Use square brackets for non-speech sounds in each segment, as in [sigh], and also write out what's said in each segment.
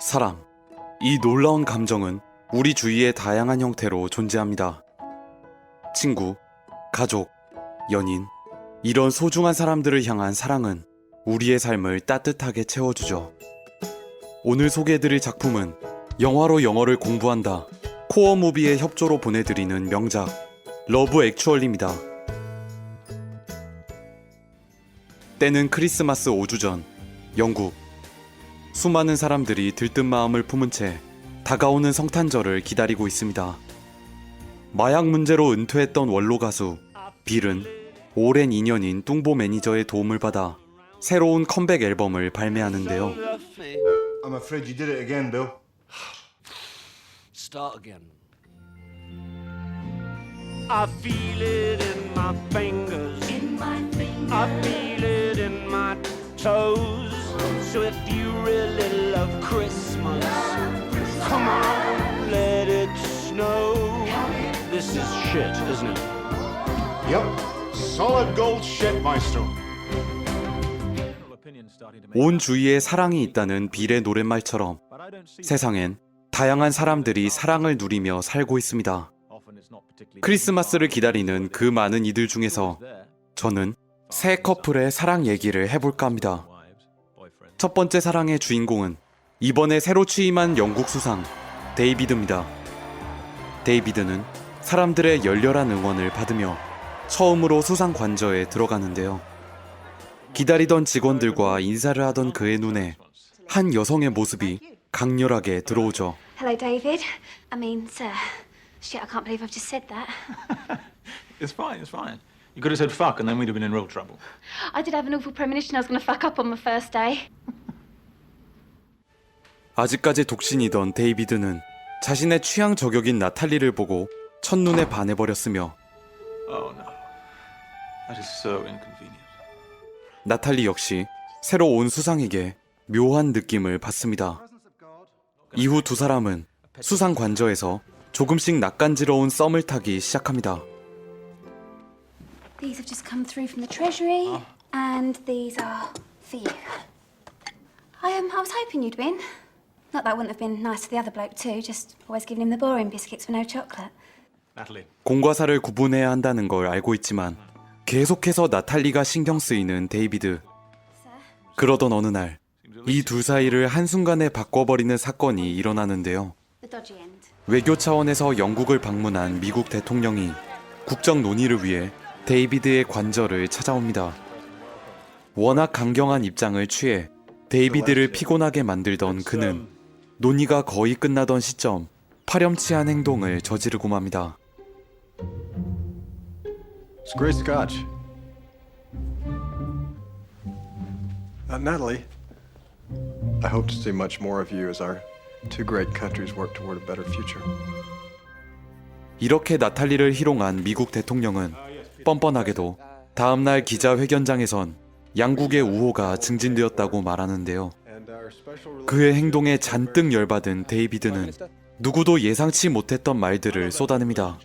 사랑. 이 놀라운 감정은 우리 주위의 다양한 형태로 존재합니다. 친구, 가족, 연인, 이런 소중한 사람들을 향한 사랑은 우리의 삶을 따뜻하게 채워주죠. 오늘 소개해드릴 작품은 영화로 영어를 공부한다. 코어 무비의 협조로 보내드리는 명작 러브 액추얼입니다. 때는 크리스마스 5주 전 영국 수많은 사람들이 들뜬 마음을 품은 채 다가오는 성탄절을 기다리고 있습니다. 마약 문제로 은퇴했던 원로 가수 빌은 오랜 인연인 뚱보 매니저의 도움을 받아 새로운 컴백 앨범을 발매하는데요. I'm afraid you did it again, Bill. Start again. I feel it in my fingers. I feel it in my toes. So if you really love Christmas, come on, let it snow. This is shit, isn't it? Yep. Solid gold shit, Maestro. 온 주위에 사랑이 있다는 빌의 노랫말처럼 세상엔 다양한 사람들이 사랑을 누리며 살고 있습니다. 크리스마스를 기다리는 그 많은 이들 중에서 저는 새 커플의 사랑 얘기를 해볼까 합니다. 첫 번째 사랑의 주인공은 이번에 새로 취임한 영국 수상 데이비드입니다. 데이비드는 사람들의 열렬한 응원을 받으며 처음으로 수상 관저에 들어가는데요. 기다리던 직원들과 인사를 하던 그의 눈에 한 여성의 모습이 강렬하게 들어오죠. Hello, David. I mean, sir. Shit, I can't believe I've just said that. [laughs] It's fine, it's fine. You could have said fuck and then we'd have been in real trouble. I did have an awful premonition I was going to fuck up on my first day. 아직까지 독신이던 데이비드는 자신의 취향 저격인 나탈리를 보고 첫눈에 반해버렸으며 Oh no. That is so inconvenient. 나탈리 역시 새로 온 수상에게 묘한 느낌을 받습니다. 이후 두 사람은 수상 관저에서 조금씩 낯간지러운 썸을 타기 시작합니다. These have just come through from the Treasury, and these are for you. I, um, I was hoping you'd win. Not that wouldn't have been nice to the other bloke, too, just always giving him the boring biscuits with no chocolate. Natalie. 공과사를 구분해야 한다는 걸 알고 있지만 계속해서 나탈리가 신경 쓰이는 데이비드. 그러던 어느 날 이 둘 사이를 한순간에 바꿔버리는 사건이 일어나는데요. The dodgy end. 외교 차원에서 영국을 방문한 미국 대통령이 국정 논의를 위해 데이비드의 관저를 찾아옵니다. 워낙 강경한 입장을 취해 데이비드를 피곤하게 만들던 그는 논의가 거의 끝나던 시점 파렴치한 행동을 저지르고 맙니다. It's great scotch. Uh, Natalie, I hope to see much more of you as our two great countries work toward a better future. 이렇게 나탈리를 희롱한 미국 대통령은 뻔뻔하게도 다음날 기자회견장에선 양국의 우호가 증진되었다고 말하는데요. 그의 행동에 잔뜩 열받은 데이비드는 누구도 예상치 못했던 말들을 쏟아냅니다.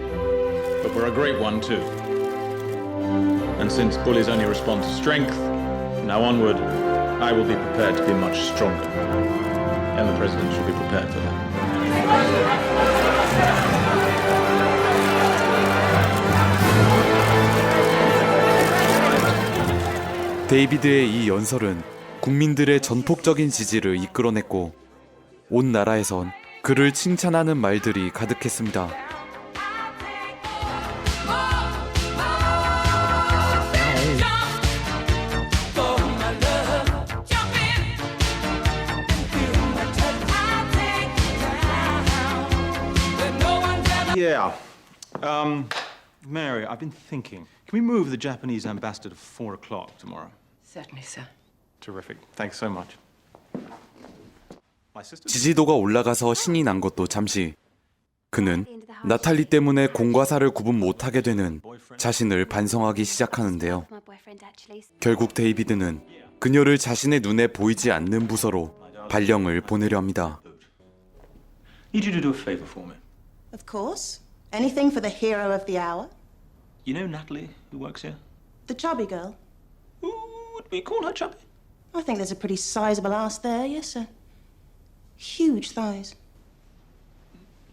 Um, but we're a great one too. And since bullies only respond to strength, now onward, I will be prepared to be much stronger. And the president should be prepared for that. 데이비드의 이 연설은 국민들의 전폭적인 지지를 이끌어냈고 온 나라에선 그를 칭찬하는 말들이 가득했습니다. Yeah. Um, Mary, I've been thinking. Can we move the Japanese ambassador to four o'clock tomorrow? Certainly, sir. Terrific. Thanks so much. My sister. 지지도가 올라가서 신이 난 것도 잠시 그는 나탈리 때문에 공과 사를 구분 못하게 되는 자신을 반성하기 시작하는데요. My boyfriend, actually. 결국 데이비드는 그녀를 자신의 눈에 보이지 않는 부서로 발령을 보내려 합니다. Need you to do a favor for me. Of course. Anything for the hero of the hour. You know Natalie, who works here? The chubby girl. Ooh, would we call her chubby? I think there's a pretty sizable ass there, yes, sir. Huge thighs.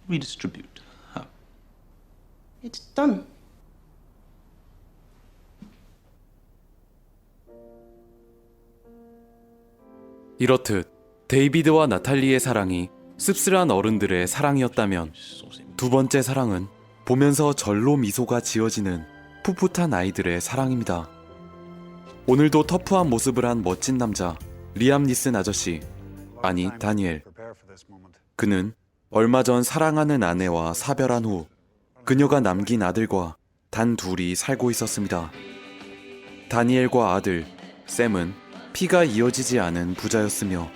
Redistribute. How? It's done. 이렇듯 데이비드와 나탈리의 사랑이 씁쓸한 어른들의 사랑이었다면 두 번째 사랑은 보면서 절로 미소가 지어지는 풋풋한 아이들의 사랑입니다. 오늘도 터프한 모습을 한 멋진 남자 리암 니슨 아저씨 아니 다니엘 그는 얼마 전 사랑하는 아내와 사별한 후 그녀가 남긴 아들과 단 둘이 살고 있었습니다. 다니엘과 아들 샘은 피가 이어지지 않은 부자였으며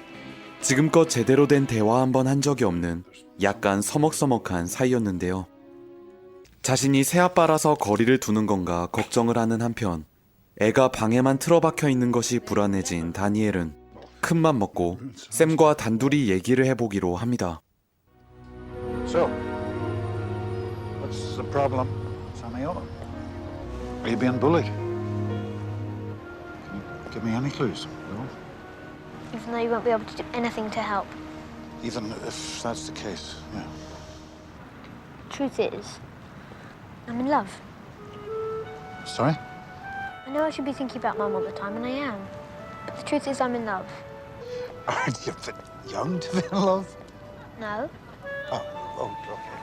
지금껏 제대로 된 대화 한 번 한 적이 없는 약간 서먹서먹한 사이였는데요. 자신이 새아빠라서 거리를 두는 건가 걱정을 하는 한편 애가 방에만 틀어박혀 있는 것이 불안해진 다니엘은 큰맘 먹고 샘과 단둘이 얘기를 해보기로 합니다. So, what's the problem, Samuel? Are you being bullied? Can you give me any clues? Even though you won't be able to do anything to help. Even if that's the case, yeah. Truth is, I'm in love. Sorry? I know I should be thinking about Mum all the time, and I am. But the truth is, I'm in love. Aren't you a bit young to be in love? No? Oh, oh, okay.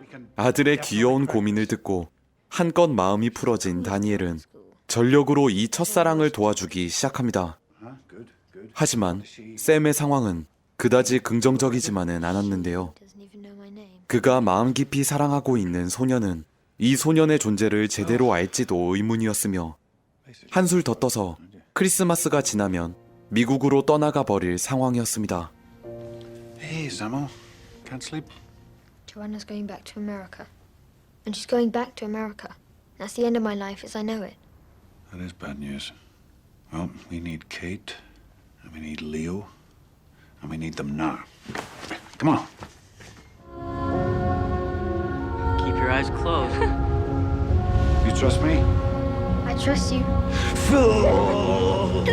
We can 아들의 귀여운 고민을 듣고 한껏 마음이 풀어진 다니엘은 전력으로 이 첫사랑을 도와주기 시작합니다. 하지만 샘의 상황은 그다지 긍정적이지만은 않았는데요. 그가 마음 깊이 사랑하고 있는 소녀는 이 소년의 존재를 제대로 알지도 의문이었으며 한술 더 떠서 크리스마스가 지나면 미국으로 떠나가 버릴 상황이었습니다. Hey, Samuel. Can't sleep? Joanna's going back to America. And she's going back to America. That's the end of my life as I know it. That is bad news. Well, we need Kate, and we need Leo, and we need them now. Come on. Keep your eyes closed. You trust me? I trust you. I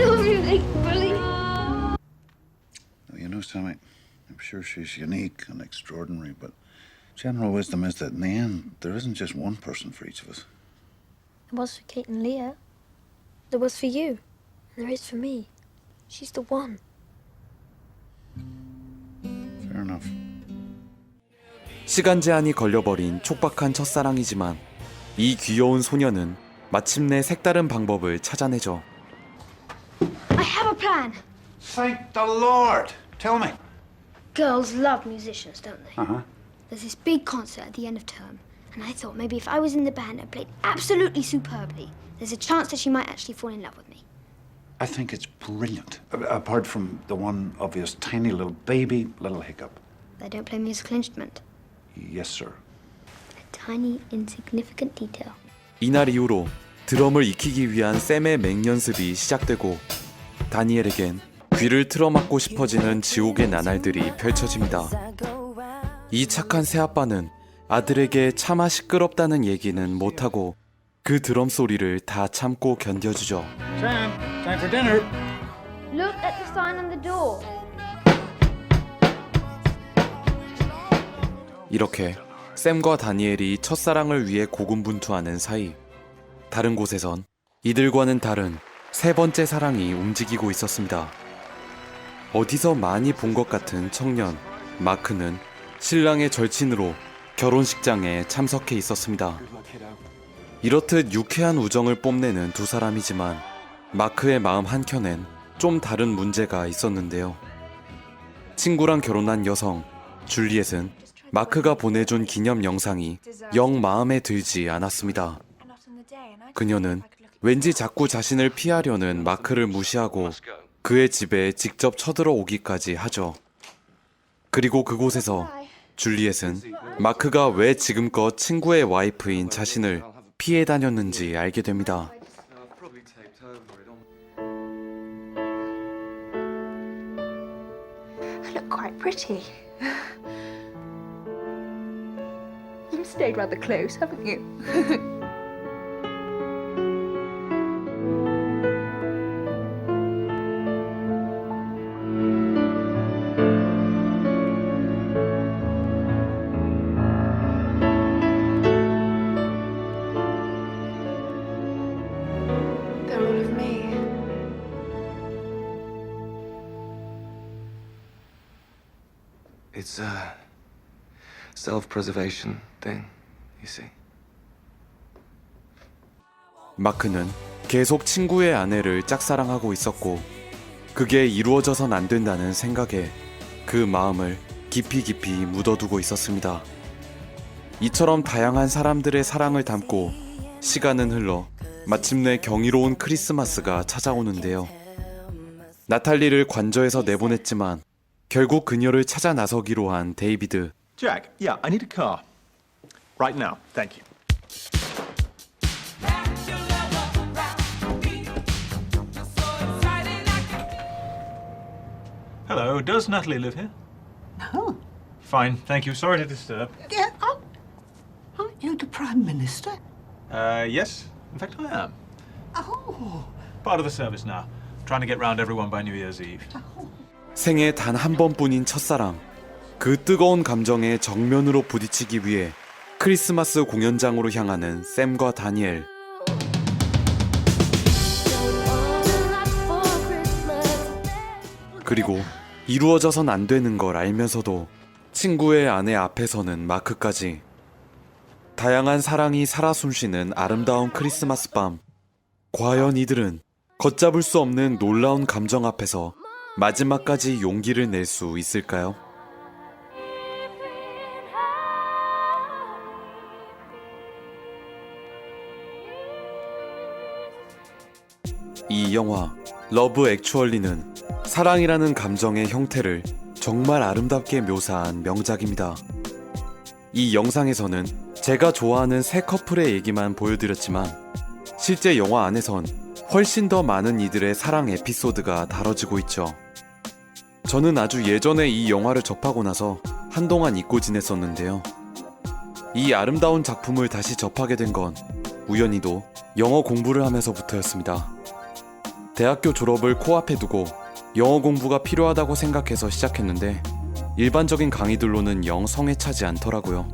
love you, big bully. You know, Sammy, I'm sure she's unique and extraordinary, but general wisdom is that in the end, there isn't just one person for each of us. It was for Kate and Leah. There was for you. And there is for me. She's the one. Fair enough. 시간 제한이 걸려버린 촉박한 첫사랑이지만 이 귀여운 소녀는 마침내 색다른 방법을 찾아내죠. I have a plan. Thank the Lord! Tell me. Girls love musicians, don't they? Uh huh. There's this big concert at the end of term, and I thought maybe if I was in the band and played absolutely superbly, there's a chance that she might actually fall in love with me. I think it's brilliant. A- Apart from the one obvious tiny little baby little hiccup. They don't play musical instrument. Yes, sir. A tiny, insignificant detail. 이날 이후로 드럼을 익히기 위한 샘의 맹연습이 시작되고 다니엘에겐 귀를 틀어막고 싶어지는 지옥의 나날들이 펼쳐집니다. 이 착한 새아빠는 아들에게 차마 시끄럽다는 얘기는 못하고 그 드럼 소리를 다 참고 견뎌주죠. Sam, time for dinner. Look at the sign on the door. 이렇게 샘과 다니엘이 첫사랑을 위해 고군분투하는 사이 다른 곳에선 이들과는 다른 세 번째 사랑이 움직이고 있었습니다. 어디서 많이 본 것 같은 청년 마크는 신랑의 절친으로 결혼식장에 참석해 있었습니다. 이렇듯 유쾌한 우정을 뽐내는 두 사람이지만 마크의 마음 한켠엔 좀 다른 문제가 있었는데요. 친구랑 결혼한 여성 줄리엣은 마크가 보내준 기념 영상이 영 마음에 들지 않았습니다. 그녀는 왠지 자꾸 자신을 피하려는 마크를 무시하고 그의 집에 직접 쳐들어오기까지 하죠. 그리고 그곳에서 줄리엣은 마크가 왜 지금껏 친구의 와이프인 자신을 피해 다녔는지 알게 됩니다. You've stayed rather close, haven't you? It's a self-preservation thing, you see. 마크는 계속 친구의 아내를 짝사랑하고 있었고 그게 이루어져선 안 된다는 생각에 그 마음을 깊이 깊이 묻어두고 있었습니다. 이처럼 다양한 사람들의 사랑을 담고 시간은 흘러 마침내 경이로운 크리스마스가 찾아오는데요. 나탈리를 관저에서 내보냈지만 결국 그녀를 찾아 나서기로 한 데이비드. Jack, yeah, I need a car. Right now, thank you. Hello, does Natalie live here? No. Fine, thank you. Sorry to disturb. Yeah, aren't, aren't you the Prime Minister? Uh, yes, in fact, I am. Oh. Part of the service now. Trying to get round everyone by New Year's Eve. 생애 단 한 번뿐인 첫사랑. 그 뜨거운 감정에 정면으로 부딪히기 위해 크리스마스 공연장으로 향하는 샘과 다니엘. 그리고 이루어져선 안 되는 걸 알면서도 친구의 아내 앞에서는 마크까지 다양한 사랑이 살아 숨쉬는 아름다운 크리스마스 밤. 과연 이들은 걷잡을 수 없는 놀라운 감정 앞에서 마지막까지 용기를 낼 수 있을까요? 이 영화 러브 액추얼리는 사랑이라는 감정의 형태를 정말 아름답게 묘사한 명작입니다. 이 영상에서는 제가 좋아하는 새 커플의 얘기만 보여드렸지만 실제 영화 안에선 훨씬 더 많은 이들의 사랑 에피소드가 다뤄지고 있죠. 저는 아주 예전에 이 영화를 접하고 나서 한동안 잊고 지냈었는데요. 이 아름다운 작품을 다시 접하게 된 건 우연히도 영어 공부를 하면서부터였습니다. 대학교 졸업을 코앞에 두고 영어 공부가 필요하다고 생각해서 시작했는데 일반적인 강의들로는 영 성에 차지 않더라고요.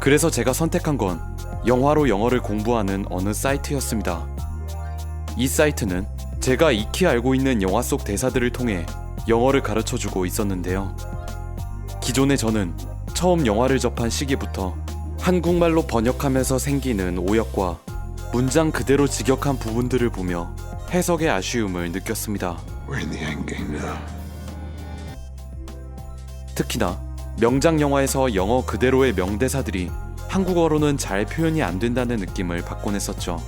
그래서 제가 선택한 건 영화로 영어를 공부하는 어느 사이트였습니다. 이 사이트는 제가 익히 알고 있는 영화 속 대사들을 통해 영어를 가르쳐 주고 있었는데요. 기존에 저는 처음 영화를 접한 시기부터 한국말로 번역하면서 생기는 오역과 문장 그대로 직역한 부분들을 보며 해석의 아쉬움을 느꼈습니다. We're in the end game now. 특히나 명작 영화에서 영어 그대로의 명대사들이 한국어로는 잘 표현이 안 된다는 느낌을 받곤 했었죠.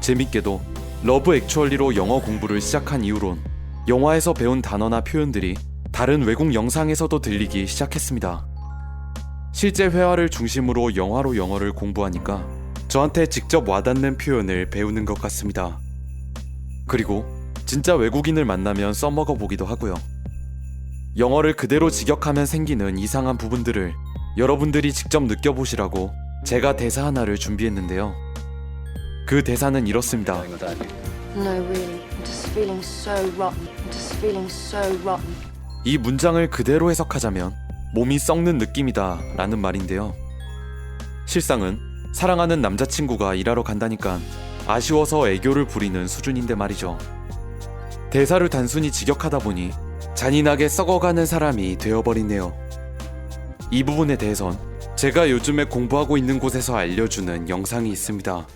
재밌게도 러브 액추얼리로 영어 공부를 시작한 이후론 영화에서 배운 단어나 표현들이 다른 외국 영상에서도 들리기 시작했습니다. 실제 회화를 중심으로 영화로 영어를 공부하니까 저한테 직접 와닿는 표현을 배우는 것 같습니다. 그리고 진짜 외국인을 만나면 써먹어 보기도 하고요. 영어를 그대로 직역하면 생기는 이상한 부분들을 여러분들이 직접 느껴보시라고 제가 대사 하나를 준비했는데요. 그 대사는 이렇습니다. No, really. I'm just feeling so rotten. I'm just feeling so rotten. 이 문장을 그대로 해석하자면 몸이 썩는 느낌이다 라는 말인데요. 실상은 사랑하는 남자친구가 일하러 간다니까 아쉬워서 애교를 부리는 수준인데 말이죠. 대사를 단순히 직역하다 보니 잔인하게 썩어가는 사람이 되어버리네요. 이 부분에 대해선 제가 요즘에 공부하고 있는 곳에서 알려주는 영상이 있습니다.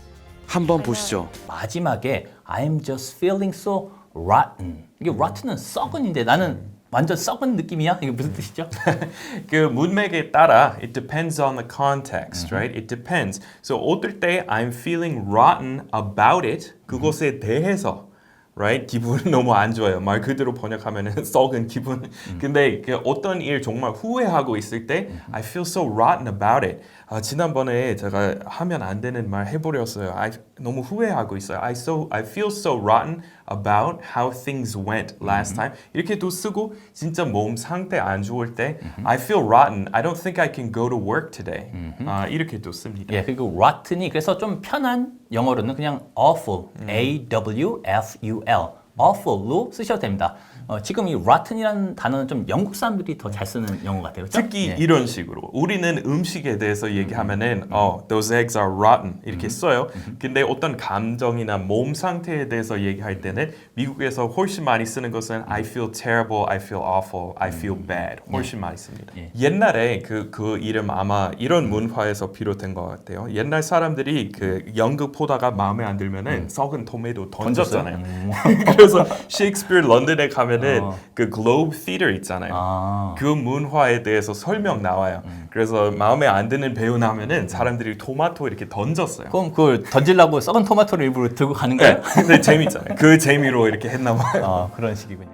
한번 보시죠. 마지막에 I'm just feeling so rotten. 이게 rotten은 썩은인데 나는 완전 썩은 느낌이야? 이게 무슨 뜻이죠? [laughs] 그 문맥에 따라 it depends on the context, right? It depends. So 어떨 때 I'm feeling rotten about it 그것에 대해서 right? 기분은 너무 안 좋아요. 말 그대로 번역하면은 썩은 기분. 근데 그 어떤 일 정말 후회하고 있을 때 I feel so rotten about it. 아, 지난번에 제가 하면 안 되는 말 해버렸어요. I 너무 후회하고 있어요. I so I feel so rotten about how things went last time 이렇게도 쓰고 진짜 몸 상태 안 좋을 때 I feel rotten. I don't think I can go to work today. 아, 이렇게도 씁니다. 예, 그리고 rotten이 그래서 좀 편한 영어로는 그냥 awful, A W F U L, awful로 쓰셔도 됩니다. 어, 지금 이 rotten이라는 단어는 좀 영국 사람들이 더 잘 쓰는 영어 같아요, 그렇죠? 특히 이런 식으로. 우리는 음식에 대해서 얘기하면은 어 those eggs are rotten 이렇게 써요. 근데 어떤 감정이나 몸 상태에 대해서 얘기할 때는 미국에서 훨씬 많이 쓰는 것은 I feel terrible, I feel awful, I feel bad 훨씬 많이 씁니다. 옛날에 그 그 이름 아마 이런 문화에서 비롯된 것 같아요. 옛날 사람들이 그 연극 보다가 마음에 안 들면은 썩은 토마토 던졌잖아요. [laughs] 그래서 셰익스피어 런던에 가면 은그 글로브 시터 있잖아요. 그 문화에 대해서 설명 나와요. 그래서 마음에 안 드는 배우 나면은 사람들이 토마토 이렇게 던졌어요. 그럼 그걸 던지려고 썩은 토마토를 일부러 들고 가는 거예요? 네, 근데 재밌잖아요. 그 재미로 이렇게 했나 봐요. 아, 그런 식이군요.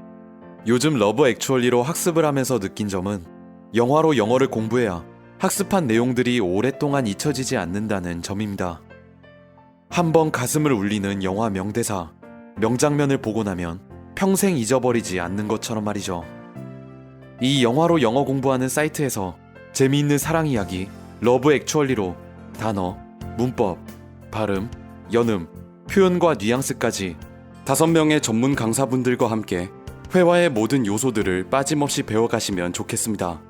요즘 러브 액츄얼리로 학습을 하면서 느낀 점은 영화로 영어를 공부해야 학습한 내용들이 오랫동안 잊혀지지 않는다는 점입니다. 한번 가슴을 울리는 영화 명대사, 명장면을 보고 나면 평생 잊어버리지 않는 것처럼 말이죠. 이 영화로 영어 공부하는 사이트에서 재미있는 사랑 이야기, 러브 액츄얼리로 단어, 문법, 발음, 연음, 표현과 뉘앙스까지 다섯 명의 전문 강사분들과 함께 회화의 모든 요소들을 빠짐없이 배워가시면 좋겠습니다.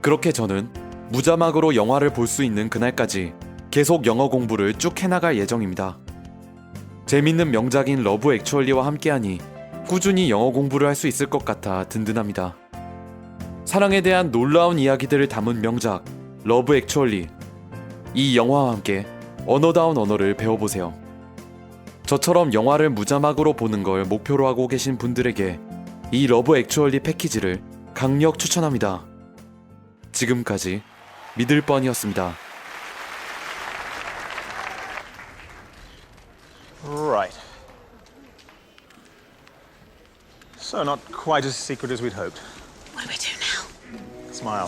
그렇게 저는 무자막으로 영화를 볼 수 있는 그날까지 계속 영어 공부를 쭉 해나갈 예정입니다. 재밌는 명작인 러브 액츄얼리와 함께하니 꾸준히 영어 공부를 할 수 있을 것 같아 든든합니다. 사랑에 대한 놀라운 이야기들을 담은 명작 러브 액츄얼리 이 영화와 함께 언어다운 언어를 배워보세요. 저처럼 영화를 무자막으로 보는 걸 목표로 하고 계신 분들에게 이 러브 액츄얼리 패키지를 강력 추천합니다. 지금까지 믿을 뻔이었습니다. Right. So not quite as secret as we'd hoped. What do we do now? Smile.